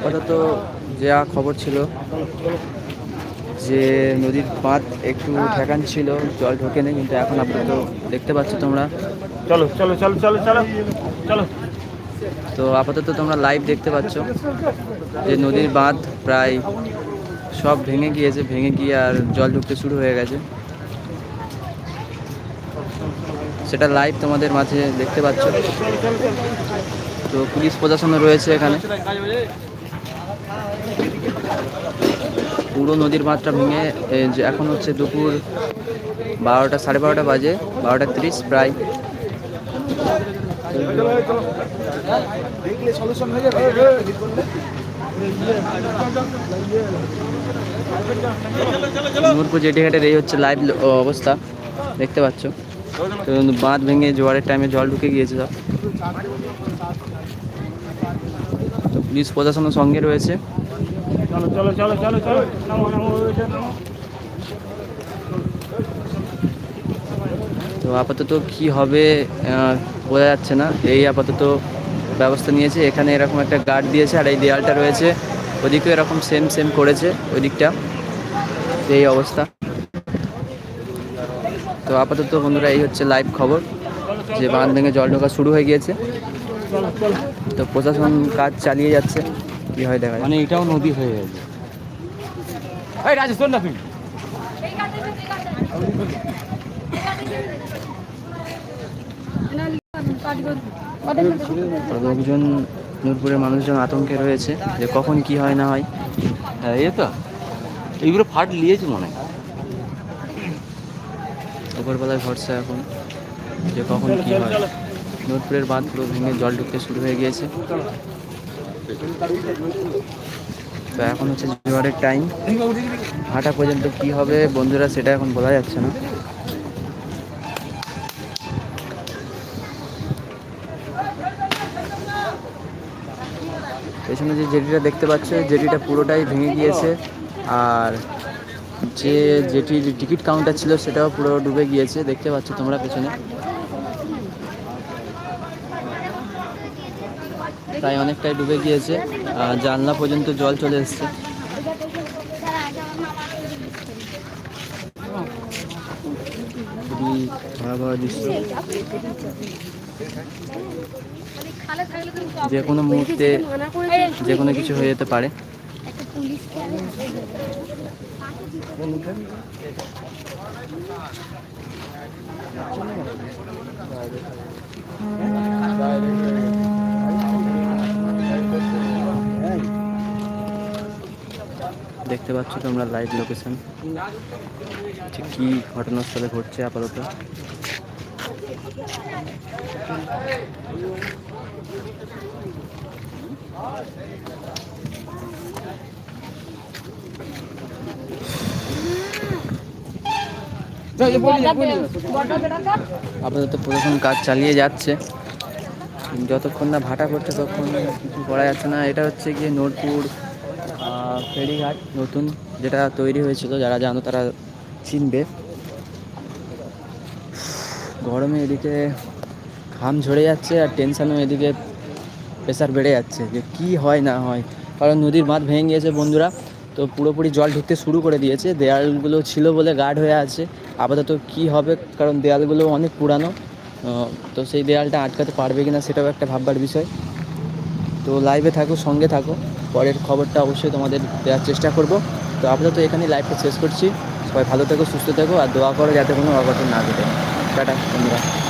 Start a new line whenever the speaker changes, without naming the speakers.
আপাতত যা খবর ছিল যে নদীর বাঁধ একটু ঠেকান ছিল জল ঢোকে নেই কিন্তু এখন আপাতত দেখতে পাচ্ছ তোমরা।
চলো চলো চলো চলো চলো চলো।
তো আপাতত তোমরা লাইভ দেখতে পাচ্ছ যে নদীর বাঁধ প্রায় সব ভেঙে গিয়েছে ভেঙে গিয়ে আর জল ঢুকতে শুরু হয়ে গেছে। সেটা লাইভ তোমাদের মাঝে দেখতে পাচ্ছ। তো পুলিশ প্রশাসনও রয়েছে এখানে। পুরো নদীর বাঁধটা ভেঙে যে এখন হচ্ছে দুপুর বারোটা, সাড়ে বারোটা বাজে, বারোটা তিরিশ প্রায়। নূরপুর জেটিঘাটের এই হচ্ছে লাইভ অবস্থা, দেখতে পাচ্ছ। তো বাঁধ ভেঙে জোয়ারের টাইমে জল ঢুকে গিয়েছে সব। তো পুলিশ প্রশাসনও সঙ্গে রয়েছে।
চলো চলো চলো চলো চলো। নামো নামো ওইটা নামো।
তো আপাতত কি হবে বোঝা যাচ্ছে না। এই আপাতত ব্যবস্থা নিয়েছে। এখানে এরকম একটা গার্ড দিয়েছে আর এই দেয়ালটা রয়েছে। ওদিকেও এরকম সেম সেম করেছে ওই দিকটা। এই অবস্থা। তো আপাতত বন্ধুরা এই হচ্ছে লাইভ খবর যে বাঁধ ভেঙে জল ঢোকা শুরু হয়ে গিয়েছে। তো প্রশাসন কাজ চালিয়ে যাচ্ছে কি হয় দেখা।
মানে এটাও নদী হয়ে গেছে। এই রাজেশ শোন না তুই।
লোকজন নূরপুরের মানুষজন আতঙ্কে রয়েছে যে কখন কি হয় না হয়।
হ্যাঁ এ তো। এইগুলো ফাট লিয়েছে মনে হয়।
উপরবেলায় ভরসা এখন, যে কখন কি হয়। নূরপুরের বাঁধ পুরো ভেঙে জল ঢুকতে শুরু হয়ে গিয়েছে। তো এখন হচ্ছে জোয়ারের টাইম হাঁটা পর্যন্ত কি হবে বন্ধুরা সেটা এখন বলা যাচ্ছে না। পেছনে যে জেটিটা দেখতে পাচ্ছ জেটিটা পুরোটাই ভেঙে গিয়েছে। আর যে যেটির টিকিট কাউন্টার ছিল সেটাও পুরো ডুবে গিয়েছে দেখতে পাচ্ছ তোমরা পেছনে। প্রায় অনেকটাই ডুবে গিয়েছে আর জানলা পর্যন্ত জল চলে এসছে। খুবই ভয়াবহ দৃশ্য। যে কোনো মুহূর্তে যে কোনো কিছু হয়ে যেতে পারে। দেখতে পাচ্ছ তোমরা লাইভ লোকেশন কী ঘটনাস্থলে ঘটছে আপাতত? আপাতত প্রশাসন কাজ চালিয়ে যাচ্ছে। যতক্ষণ না ভাটা করছে ততক্ষণ কিছু করা যাচ্ছে না। এটা হচ্ছে গিয়ে নোটপুর ফেরিঘাট নতুন যেটা তৈরি হয়েছিল যারা জানো তারা চিনবে। গরমে এদিকে ঘাম ঝরে যাচ্ছে আর টেনশানও এদিকে প্রেশার বেড়ে যাচ্ছে যে কি হয় না হয়। কারণ নদীর বাঁধ ভেঙে গিয়েছে বন্ধুরা। তো পুরোপুরি জল ঢুকতে শুরু করে দিয়েছে। দেয়ালগুলো ছিল বলে গার্ড হয়ে আছে। আপাতত কি হবে? কারণ দেয়ালগুলো অনেক পুরানো। তো সেই দেয়ালটা আটকাতে পারবে কিনা সেটাও একটা ভাববার বিষয়। তো লাইভে থাকো, সঙ্গে থাকো। পরের খবরটা অবশ্যই তোমাদের দেওয়ার চেষ্টা করব। তো আপাতত এখানেই লাইভটা শেষ করছি। সবাই ভালো থেকো, সুস্থ থেকো, আর দোয়া করো যাতে কোনো অঘটন না ঘটে। টাটা, বন্ধুরা।